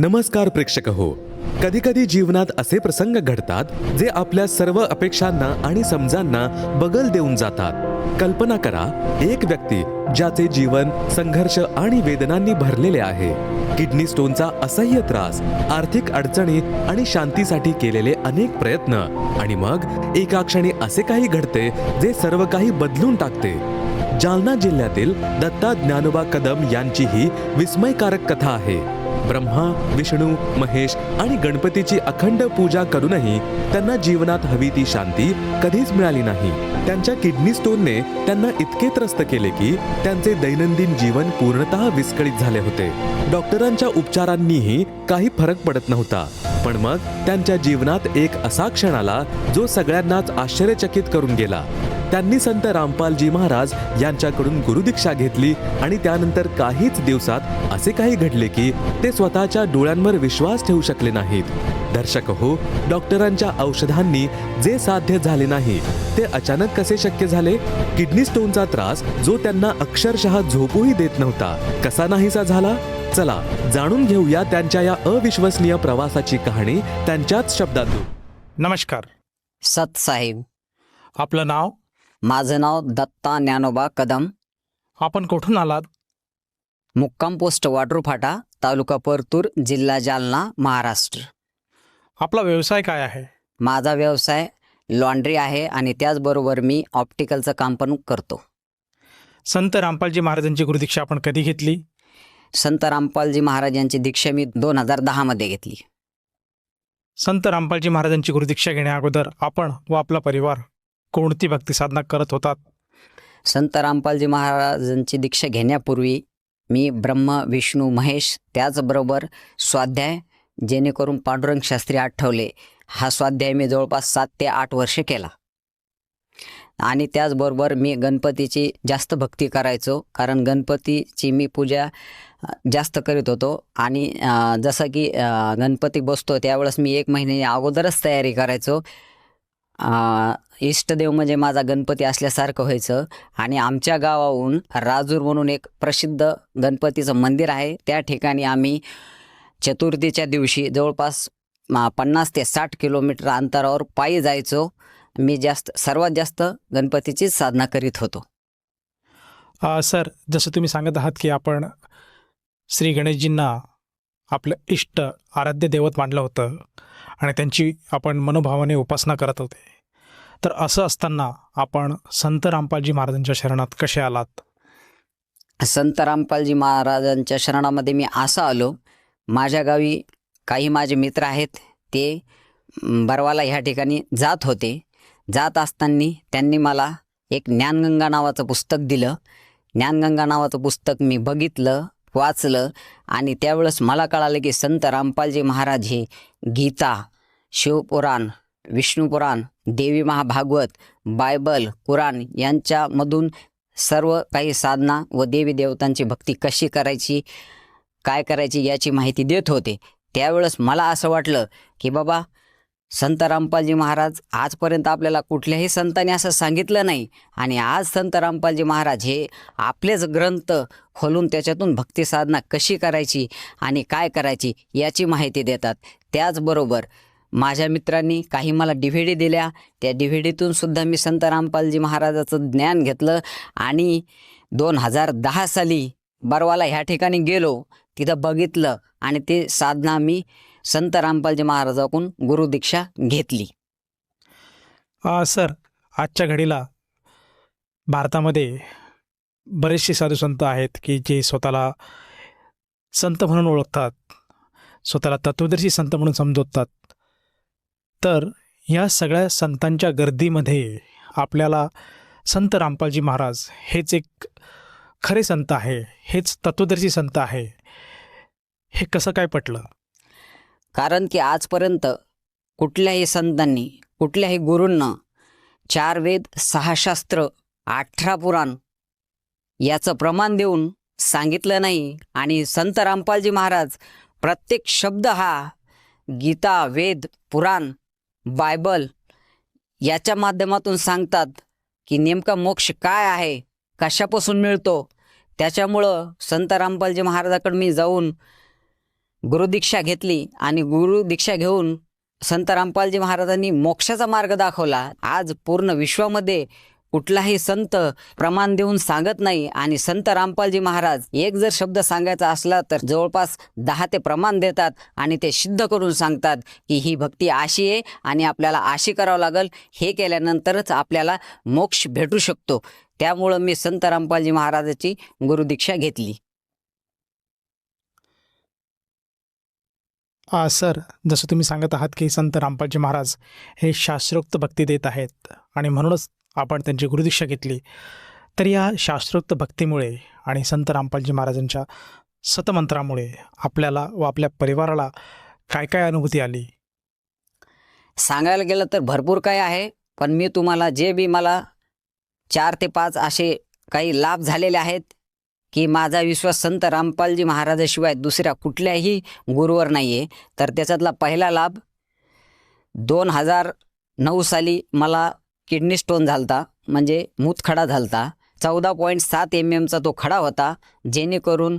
नमस्कार प्रेक्षक हो कधी कधी जीवनात असे प्रसंग घडतात जे आपल्या सर्व अपेक्षांना आणि समजांना बगल देऊन जातात. कल्पना करा एक व्यक्ती ज्याचे जीवन संघर्ष आणि वेदनांनी भरलेले आहे. किडनी स्टोनचा असह्य त्रास आर्थिक अडचणी आणि शांतीसाठी केलेले अनेक प्रयत्न आणि मग एका क्षणी असे काही घडते जे सर्व काही बदलून टाकते. जालना जिल्ह्यातील दत्ता ज्ञानोबा कदम यांची ही विस्मयकारक कथा आहे. ब्रह्मा विष्णू महेश आणि गणपतीची अखंड पूजा करूनही त्यांना जीवनात हवी ती शांती कधीच मिळाली नाही. त्यांच्या किडनी स्टोनने त्यांना इतके त्रस्त केले की त्यांचे दैनंदिन जीवन पूर्णतः विस्कळीत झाले होते. डॉक्टरांच्या उपचारांनीही काही फरक पडत नव्हता. पण मग त्यांच्या जीवनात एक असा क्षण आला जो सगळ्यांनाच आश्चर्यचकित करून गेला. त्यांनी संत रामपालजी महाराज यांच्याकडून गुरुदीक्षा घेतली आणि त्यानंतर काहीच दिवसात असे काही घडले की ते स्वतःच्या डोळ्यांवर विश्वास ठेवू शकले नाहीत. दर्शक हो डॉक्टरांच्या औषधांनी जे साध्य झाले नाही ते अचानक कसे शक्य झाले? किडनी स्टोनचा त्रास जो त्यांना अक्षरशः झोपूही देत नव्हता कसा नाहीसा झाला? चला जाणून घेऊया त्यांच्या या अविश्वसनीय प्रवासाची कहाणी त्यांच्याच शब्दातून. नमस्कार. सत साहेब. आपलं नाव? माझं नाव दत्ता ज्ञानोबा कदम. आपण कुठून आलात? मुक्काम पोस्ट वाटरू फाटा तालुका परतूर जिल्हा जालना महाराष्ट्र. आपला व्यवसाय काय आहे? माझा व्यवसाय लॉन्ड्री आहे आणि त्याचबरोबर मी ऑप्टिकलचं काम पण करतो. संत रामपालजी महाराजांची गुरुदीक्षा आपण कधी घेतली? संत रामपालजी महाराज यांची दीक्षा मी दोन हजार दहामध्ये घेतली. संत रामपालजी महाराजांची गुरुदीक्षा घेण्या अगोदर आपण व आपला परिवार कोणती भक्ती साधना करत होतात? संत रामपालजी महाराजांची दीक्षा घेण्यापूर्वी मी ब्रह्म विष्णू महेश त्याचबरोबर स्वाध्याय जेणेकरून पांडुरंग शास्त्री आठवले हा स्वाध्याय मी जवळपास सात ते आठ वर्षे केला. आणि त्याचबरोबर मी गणपतीची जास्त भक्ती करायचो कारण गणपतीची मी पूजा जास्त करीत होतो. आणि जसं की गणपती बसतो त्यावेळेस मी एक महिन्याने अगोदरच तयारी करायचो. इष्टदेव म्हणजे माझा गणपती असल्यासारखं व्हायचं. आणि आमच्या गावाहून राजूर म्हणून एक प्रसिद्ध गणपतीचं मंदिर आहे. त्या ठिकाणी आम्ही चतुर्थीच्या दिवशी जवळपास पन्नास ते साठ किलोमीटर अंतरावर पायी जायचो. मी जास्त सर्वात जास्त गणपतीचीच साधना करीत होतो. सर जसं तुम्ही सांगत आहात की आपण श्री गणेशजींना आपलं इष्ट आराध्य दैवत मानलं होतं. आणि त्यांची आपण मनोभावाने उपासना करत होते. तर असं असताना आपण संत रामपालजी महाराजांच्या शरणात कसे आलात? संत रामपालजी महाराजांच्या शरणामध्ये मी असं आलो माझ्या गावी काही माझे मित्र आहेत ते बरवाला ह्या ठिकाणी जात होते. जात असताना त्यांनी मला एक ज्ञानगंगा नावाचं पुस्तक दिलं. ज्ञानगंगा नावाचं पुस्तक मी बघितलं. वाचलं आणि त्यावेळेस मला कळालं की संत रामपालजी महाराज हे गीता शिवपुराण विष्णुपुराण देवी महाभागवत बायबल कुराण यांच्यामधून सर्व काही साधना व देवी देवतांची भक्ती कशी करायची काय करायची याची माहिती देत होते. त्यावेळेस मला असं वाटलं की बाबा संत रामपालजी महाराज आजपर्यंत आपल्याला कुठल्याही संतांनी असं सांगितलं नाही. आणि आज संत रामपालजी महाराज हे आपलेच ग्रंथ खोलून त्याच्यातून भक्ती साधना कशी करायची आणि काय करायची याची माहिती देतात. त्याचबरोबर माझ्या मित्रांनी काही मला डी व्ही डी दिल्या. त्या डी व्ही डीतून सुद्धा मी संत रामपालजी महाराजाचं ज्ञान घेतलं. आणि दोन हजार दहा साली बरवाला ह्या ठिकाणी गेलो. तिथं बघितलं आणि ते साधना मी संत रामपालजी महाराजाकडून गुरुदीक्षा घेतली. सर आजच्या घडीला भारतामध्ये बरेचसे साधू संत आहेत की जे स्वतःला संत म्हणून ओळखतात स्वतःला तत्वदर्शी संत म्हणून समजवतात. तर या सगळ्या संतांच्या गर्दीमध्ये आपल्याला संत रामपालजी महाराज हेच एक खरे संत आहे हेच तत्वदर्शी संत आहे. हे कसं काय पटलं? कारण की आजपर्यंत कुठल्याही संतांनी कुठल्याही गुरूंना चार वेद सहा शास्त्र अठरा पुराण याचं प्रमाण देऊन सांगितलं नाही. आणि संत रामपालजी महाराज प्रत्येक शब्द हा गीता वेद पुराण बायबल याच्या माध्यमातून सांगतात की नेमका मोक्ष काय आहे कशापासून मिळतो. त्याच्यामुळं संत रामपालजी महाराजाकडे मी जाऊन गुरुदीक्षा घेतली आणि गुरुदीक्षा घेऊन संत रामपालजी महाराजांनी मोक्षाचा मार्ग दाखवला. आज पूर्ण विश्वामध्ये कुठलाही संत प्रमाण देऊन सांगत नाही आणि संत रामपालजी महाराज एक जर शब्द सांगायचा असला तर जवळपास दहा ते प्रमाण देतात आणि ते सिद्ध करून सांगतात की ही भक्ती अशी आहे आणि आपल्याला अशी करावं लागेल. हे केल्यानंतरच आपल्याला मोक्ष भेटू शकतो. त्यामुळं मी संत रामपालजी महाराजाची गुरुदीक्षा घेतली. सर जसं तुम्ही सांगत आहात की संत रामपालजी महाराज हे शास्त्रोक्त भक्ती देत आहेत आणि म्हणूनच आपण त्यांची गुरुदीक्षा घेतली तर या शास्त्रोक्त भक्तीमुळे आणि संत रामपालजी महाराजांच्या सतमंत्रामुळे आपल्याला व आपल्या परिवाराला काय काय अनुभूती आली? सांगायला गेलं तर भरपूर काय आहे पण मी तुम्हाला जे बी मला चार ते पाच असे काही लाभ झालेले आहेत की माझा विश्वास संत रामपालजी महाराजाशिवाय दुसऱ्या कुठल्याही गुरुवर नाही आहे तर त्याच्यातला पहिला लाभ दोन हजार नऊ साली मला किडनी स्टोन झालता म्हणजे मूतखडा झालता. चौदा पॉईंट सात एम एमचा तो खडा होता जेणेकरून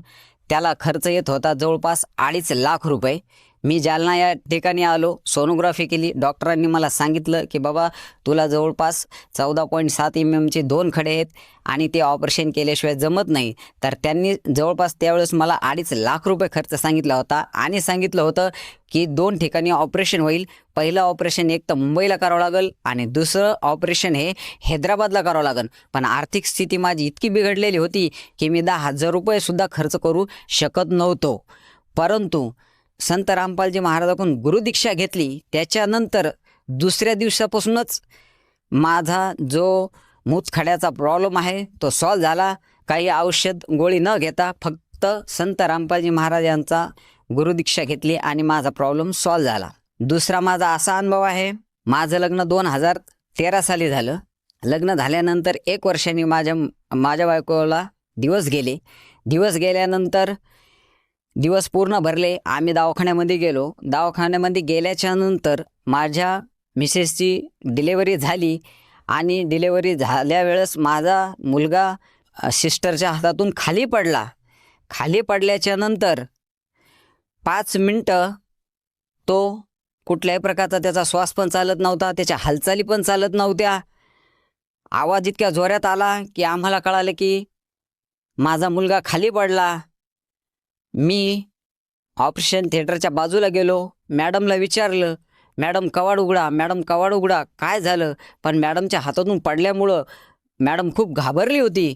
त्याला खर्च येत होता जवळपास अडीच लाख रुपये. मी जालना या ठिकाणी आलो सोनोग्राफी केली. डॉक्टरांनी मला सांगितलं की बाबा तुला जवळपास चौदा पॉईंट सात एम एमचे दोन खडे आहेत आणि ते ऑपरेशन केल्याशिवाय जमत नाही. तर त्यांनी जवळपास त्यावेळेस मला अडीच लाख रुपये खर्च सांगितला होता आणि सांगितलं होतं की दोन ठिकाणी ऑपरेशन होईल. पहिलं ऑपरेशन एक तर मुंबईला करावं लागेल आणि दुसरं ऑपरेशन हे हैदराबादला करावं लागेल. पण आर्थिक स्थिती माझी इतकी बिघडलेली होती की मी दहा हजार रुपयेसुद्धा खर्च करू शकत नव्हतो. परंतु संत रामपालजी महाराजाकडून गुरुदीक्षा घेतली. त्याच्यानंतर दुसऱ्या दिवसापासूनच माझा जो मूतखड्याचा प्रॉब्लेम आहे तो सॉल्व झाला. काही औषध गोळी न घेता फक्त संत रामपालजी महाराजांचा गुरुदीक्षा घेतली आणि माझा प्रॉब्लेम सॉल्व झाला. दुसरा माझा असा अनुभव आहे माझं लग्न दोन हजार तेरा साली झालं. लग्न झाल्यानंतर एक वर्षांनी माझ्या माझ्या बायकोला दिवस गेले. दिवस गेल्यानंतर दिवस पूर्ण भरले. आम्ही दवाखान्यामध्ये गेलो. दवाखान्यामध्ये गेल्याच्यानंतर माझ्या मिसेसची डिलेवरी झाली आणि डिलेवरी झाल्या वेळेस माझा मुलगा सिस्टरच्या हातातून खाली पडला. खाली पडल्याच्या नंतर पाच मिनटं तो कुठल्याही प्रकारचा त्याचा श्वास पण चालत नव्हता त्याच्या हालचाली पण चालत नव्हत्या. आवाज इतक्या जोरात आला की आम्हाला कळालं की माझा मुलगा खाली पडला. मी ऑपरेशन थिएटरच्या बाजूला गेलो. मॅडमला विचारलं मॅडम कवाड उघडा मॅडम कवाड उघडा काय झालं? पण मॅडमच्या हातातून पडल्यामुळं मॅडम खूप घाबरली होती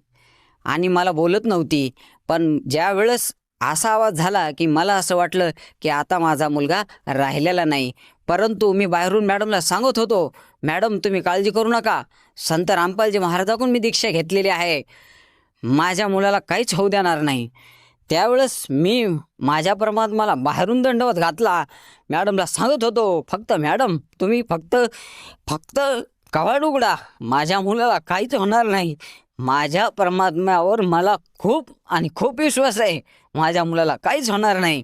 आणि मला बोलत नव्हती. पण ज्यावेळेस असा आवाज झाला की मला असं वाटलं की आता माझा मुलगा राहिलेला नाही. परंतु मी बाहेरून मॅडमला सांगत होतो मॅडम तुम्ही काळजी करू नका. संत रामपालजी महाराजाकडून मी दीक्षा घेतलेली आहे. माझ्या मुलाला काहीच होऊ देणार नाही. त्यावेळेस मी माझ्या परमात्माला बाहेरून दंडवत घातला. मॅडमला सांगत होतो फक्त मॅडम तुम्ही फक्त फक्त कवाड उघडा. माझ्या मुलाला काहीच होणार नाही. माझ्या परमात्म्यावर मला खूप आणि खूप विश्वास आहे. माझ्या मुलाला काहीच होणार नाही.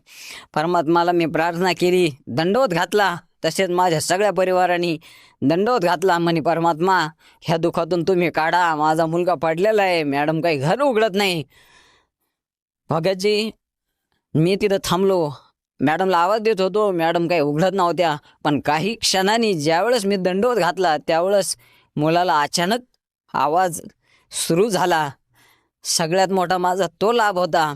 परमात्माला मी प्रार्थना केली दंडवत घातला. तसेच माझ्या सगळ्या परिवाराने दंडवत घातला. म्हणे परमात्मा ह्या दुःखातून तुम्ही काढा. माझा मुलगा पडलेला आहे. मॅडम काही घर उघडत नाही. भगतजी मी तिथं थांबलो. मॅडमला आवाज देत होतो. मॅडम काही उघडत नव्हत्या. पण काही क्षणांनी ज्यावेळेस मी दंडवत घातला त्यावेळेस मुलाला अचानक आवाज सुरू झाला. सगळ्यात मोठा माझा तो लाभ होता.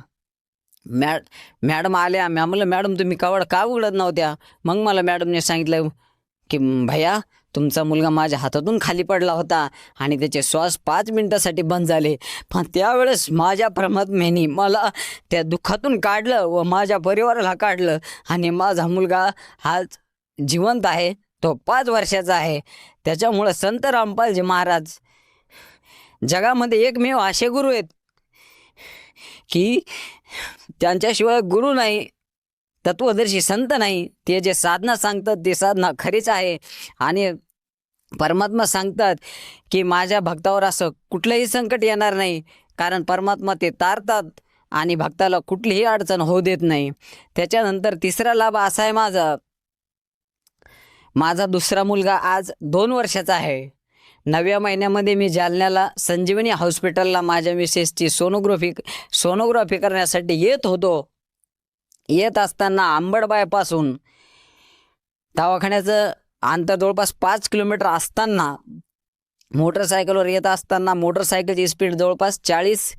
मॅड मॅडम आल्या. मॅ म्हणलं मॅडम तुम्ही कवड का उघडत नव्हत्या? मग मला मॅडमने सांगितलं की भैया तुमचा मुलगा माझ्या हातातून खाली पडला होता आणि त्याचे श्वास पाच मिनिटासाठी बंद झाले. पण त्यावेळेस माझ्या परमात्म्याने मला त्या दुःखातून काढलं व माझ्या परिवाराला काढलं. आणि माझा मुलगा आज जिवंत आहे. तो पाच वर्षाचा आहे. त्याच्यामुळं संत रामपालजी महाराज जगामध्ये एकमेव असे गुरु आहेत की त्यांच्याशिवाय गुरु नाही तत्वदर्शी संत नाही. ते जे साधना सांगतात ते साधना खरीच आहे. आणि परमात्मा सांगतात की माझ्या भक्तावर असं कुठलंही संकट येणार नाही कारण परमात्मा ते तारतात आणि भक्ताला कुठलीही अडचण होऊ देत नाही. त्याच्यानंतर तिसरा लाभ असा आहे माझा. माझा दुसरा मुलगा आज दोन वर्षाचा आहे. नव्या महिन्यामध्ये मी जालन्याला संजीवनी हॉस्पिटलला माझ्या मिसेसची सोनोग्राफी सोनोग्राफी करण्यासाठी येत होतो. येत असताना आंबडबायपासून दवाखान्याचं अंतर जवळपास पाच किलोमीटर असताना मोटरसायकलवर येत असताना मोटरसायकलची स्पीड जवळपास चाळीस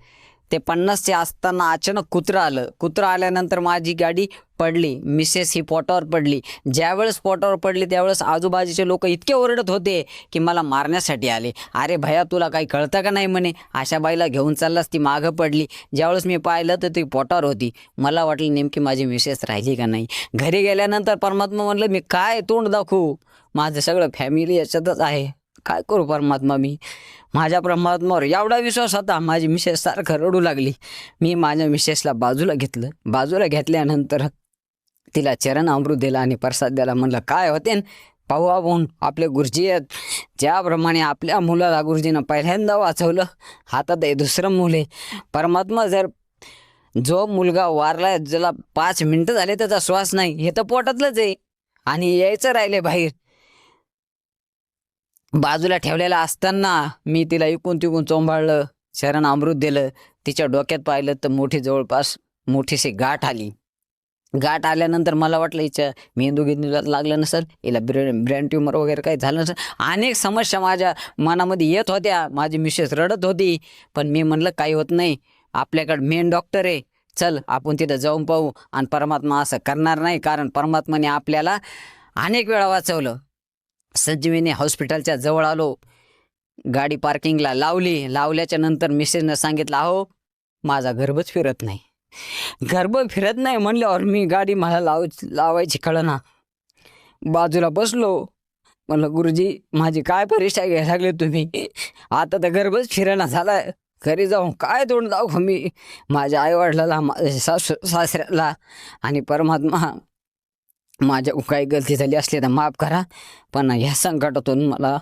ते पन्नासचे असताना अचानक कुत्रं आलं. कुत्रं आल्यानंतर माझी गाडी पडली. मिसेस ही पोटावर पडली. ज्यावेळेस पोटावर पडली त्यावेळेस आजूबाजूचे लोक इतके ओरडत होते की मला मारण्यासाठी आले. अरे भया तुला काही कळतं का नाही म्हणे. अशा बाईला घेऊन चाललास ती मागं पडली. ज्यावेळेस मी पाहिलं तर ती पोटावर होती. मला वाटलं नेमकी माझी मिसेस राहिली का नाही. घरी गेल्यानंतर परमात्मा म्हणलं मी काय तोंड दाखवू? माझं सगळं फॅमिली याच्यातच आहे. काय करू परमात्मा मी? माझ्या परमात्मावर एवढा विश्वास होता माझी मिसेस सारखं रडू लागली. मी माझ्या मिसेसला बाजूला घेतलं. बाजूला घेतल्यानंतर तिला चरण अमृत दिला आणि प्रसाद द्याला म्हणलं काय होते? पाहू आपण आपले गुरुजी आहेत. ज्याप्रमाणे आपल्या मुलाला गुरुजीनं पहिल्यांदा वाचवलं हातात आहे दुसरं मुल. आहे परमात्मा जर जो मुलगा वारलाय ज्याला पाच मिनटं झाले त्याचा श्वास नाही हे तर पोटातलंच आहे. आणि यायचं राहिले बाहेर. बाजूला ठेवलेला असताना मी तिला इकून तिकून चोंभाळलं शरण अमृत दिलं. तिच्या डोक्यात पाहिलं तर मोठी जवळपास मोठीशी गाठ आली. गाठ आल्यानंतर मला वाटलं हिच्या मेंदू गिंदूला लागलं नसेल हिला ब्रेन ब्रेन ट्युमर वगैरे काही झालं नसेल अनेक समस्या माझ्या मनामध्ये येत होत्या. माझी मिसेस रडत होती. पण मी म्हणलं काही होत नाही. आपल्याकडे मेन डॉक्टर आहे. चल आपण तिथं जाऊन पाहू. आणि परमात्मा असं करणार नाही कारण परमात्माने आपल्याला अनेक वेळा वाचवलं. संजीवनी हॉस्पिटलच्या जवळ आलो. गाडी पार्किंगला लावली. लावल्याच्या नंतर मिसेसनं सांगितलं अहो माझा गर्भच फिरत नाही. गर्भ फिरत नाही म्हणल्यावर मी गाडी मला लाव लावायची कळना. बाजूला बसलो. म्हणलं गुरुजी माझी काय परीक्षा घ्यायला लागले तुम्ही? आता तर गर्भच फिरणा झालाय. घरी जाऊन काय तोंड जाऊ मी? माझ्या आईवडिलाला माझ्या सासू सासऱ्याला आणि परमात्मा माझ्या काही गलती झाली असली तर माफ करा. पण ह्या संकटातून मला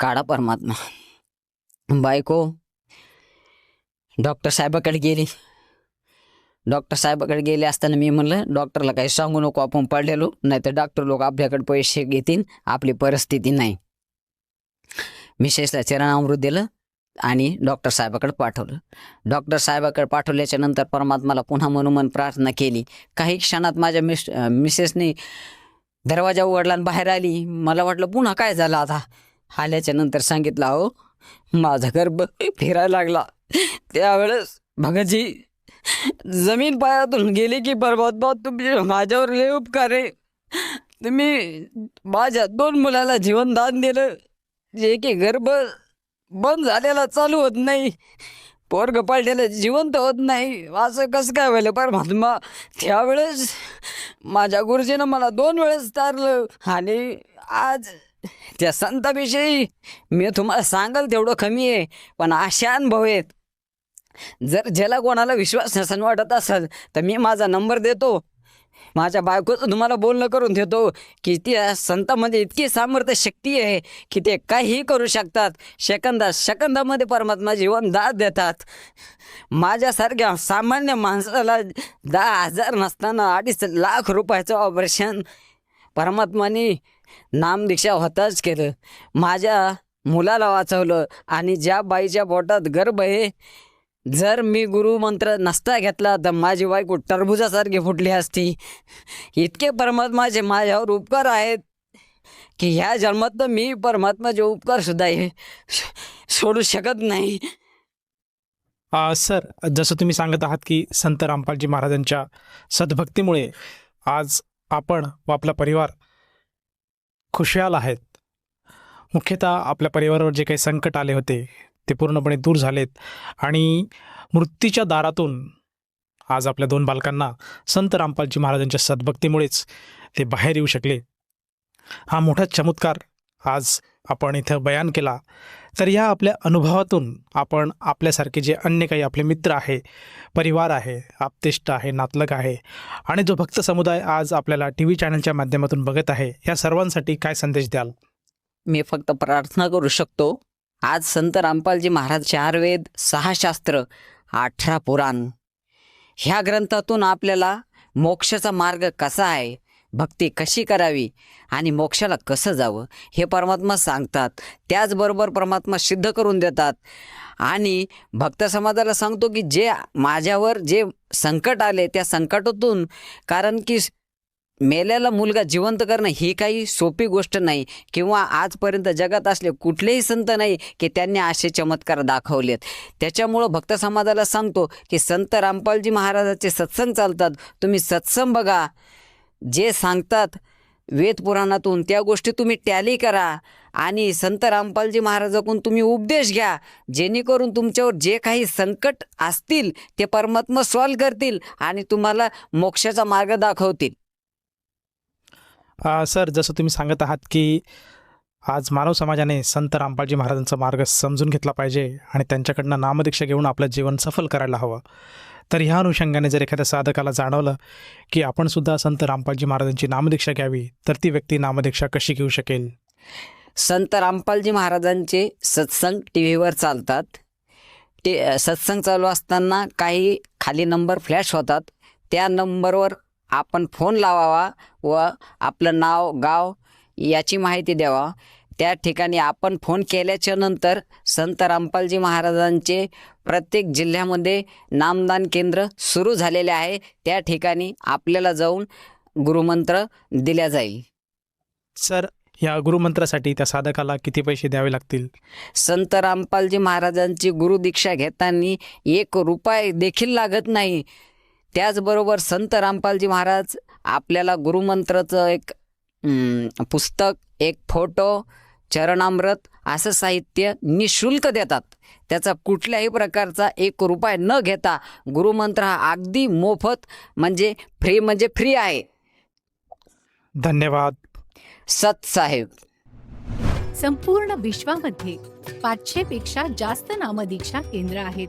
काढा परमात्मा. बायको डॉक्टर साहेबाकडे गेली. डॉक्टर साहेबाकडे गेले असताना मी म्हणलं डॉक्टरला काही सांगू नको आपण पडलेलो. नाही तर डॉक्टर लोक आपल्याकडे पैसे घेतील. आपली परिस्थिती नाही. मिसेसला चरण अमृत दिलं. आणि डॉक्टर साहेबाकडे पाठवलं. डॉक्टर साहेबाकडे पाठवल्याच्या नंतर परमात्माला पुन्हा मनोमन प्रार्थना केली. काही क्षणात माझ्या मिस मिसेसने दरवाजा उघडला आणि बाहेर आली. मला वाटलं पुन्हा काय झालं आता? आल्याच्यानंतर सांगितलं अहो माझा गर्भ फिरायला लागला. त्यावेळेस भगतजी जमीन पायातून गेली की परमात्मा तुम्ही माझ्यावर लय उपकार आहे. तुम्ही माझ्या दोन मुलाला जीवनदान दिलं. जे की गर्भ बंद झालेला चालू होत नाही. पोरग पाळलेलं जिवंत होत नाही. असं कसं काय व्हायलं? परमात्मा त्यावेळेस माझ्या गुरुजीनं मला दोन वेळेस तारलं आणि आज त्या संताविषयी मी तुम्हाला सांगाल तेवढं कमी आहे. पण अशा अनुभव आहेत. जर ज्याला कोणाला विश्वास नसन वाटत असेल तर मी माझा नंबर देतो. माझ्या बायकोचं तुम्हाला बोलणं करून देतो की त्या संतामध्ये इतकी सामर्थ्य शक्ती आहे की ते काहीही करू शकतात. सेकंदा सेकंदामध्ये परमात्मा जीवन दाद देतात. माझ्यासारख्या सामान्य माणसाला दहा हजार नसताना अडीच लाख रुपयाचं ऑपरेशन परमात्माने नामदीक्षा होताच केलं. माझ्या मुलाला वाचवलं आणि ज्या बाईच्या पोटात गर्भ आहे जर मी गुरुमंत्र नसता घेतला तर माझी बायको टरबुजासारखी फुटली असती. इतके परमात्माचे माझ्यावर उपकार आहेत की ह्या जन्मात तर मी परमात्माचे उपकारसुद्धा हे सोडू शकत नाही. सर जसं तुम्ही सांगत आहात की संत रामपालजी महाराजांच्या सद्भक्तीमुळे आज आपण व आपला परिवार खुशहाल आहेत. मुख्यतः आपल्या परिवारावर जे काही संकट आले होते ते पूर्णपणे दूर झालेत. आणि मृत्यूच्या दारातून आज आपल्या दोन बालकांना संत रामपालजी महाराजांच्या सद्भक्तीमुळेच ते बाहेर येऊ शकले. हा मोठा चमत्कार आज आपण इथं बयान केला. तर या आपल्या अनुभवातून आपण आपल्यासारखे जे अन्य काही आपले मित्र आहे परिवार आहे आपतेष्ट आहे नातलग आहे आणि जो भक्त समुदाय आज आपल्याला टी व्ही चॅनलच्या माध्यमातून बघत आहे या सर्वांसाठी काय संदेश द्याल? मी फक्त प्रार्थना करू शकतो. आज संत रामपालजी महाराज चार वेद सहा शास्त्र अठरा पुराण. ह्या ग्रंथातून आपल्याला मोक्षाचा मार्ग कसा आहे भक्ती कशी करावी आणि मोक्षाला कसं जावं हे परमात्मा सांगतात. त्याचबरोबर परमात्मा सिद्ध करून देतात. आणि भक्त समाजाला सांगतो की जे माझ्यावर जे संकट आले त्या संकटातून कारण की मेल्याला मुलगा जिवंत करणं ही काही सोपी गोष्ट नाही. किंवा आजपर्यंत जगात असले कुठलेही संत नाही की त्यांनी असे चमत्कार दाखवलेत. त्याच्यामुळं भक्त समाजाला सांगतो की संत रामपालजी महाराजाचे सत्संग चालतात. तुम्ही सत्संग बघा. जे सांगतात वेद पुराणातून त्या गोष्टी तुम्ही टॅली करा. आणि संत रामपालजी महाराजाकडून तुम्ही उपदेश घ्या. जेणेकरून तुमच्यावर जे काही संकट असतील ते परमात्मा सॉल्व करतील आणि तुम्हाला मोक्षाचा मार्ग दाखवतील. सर जसं तुम्ही सांगत आहात की आज मानव समाजाने संत रामपालजी महाराजांचा मार्ग समजून घेतला पाहिजे आणि त्यांच्याकडनं नामदीक्षा घेऊन आपलं जीवन सफल करायला हवं. तर ह्या अनुषंगाने जर एखाद्या साधकाला जाणवलं की आपणसुद्धा संत रामपालजी महाराजांची नामदीक्षा घ्यावी तर ती व्यक्ती नामदीक्षा कशी घेऊ शकेल? संत रामपालजी महाराजांचे सत्संग टी व्हीवर चालतात. ते सत्संग चालू असताना काही खाली नंबर फ्लॅश होतात. त्या नंबरवर आपण फोन लावावा व आपलं नाव गाव याची माहिती द्यावा. त्या ठिकाणी आपण फोन केल्याच्यानंतर संत रामपालजी महाराजांचे प्रत्येक जिल्ह्यामध्ये नामदान केंद्र सुरू झालेले आहे. त्या ठिकाणी आपल्याला जाऊन गुरुमंत्र दिल्या जाईल. सर या गुरुमंत्रासाठी त्या साधकाला किती पैसे द्यावे लागतील? संत रामपालजी महाराजांची गुरुदीक्षा घेताना एक रुपये देखील लागत नाही. त्याचबरोबर संत रामपालजी महाराज आपल्याला गुरुमंत्राचं एक पुस्तक एक फोटो चरणामृत असं साहित्य निशुल्क देतात. त्याचा कुठल्याही प्रकारचा एक रुपये न घेता गुरुमंत्र हा अगदी मोफत म्हणजे फ्री म्हणजे फ्री आहे. धन्यवाद. सत साहेब. संपूर्ण विश्वामध्ये पाचशे पेक्षा जास्त नामदीक्षा केंद्र आहेत.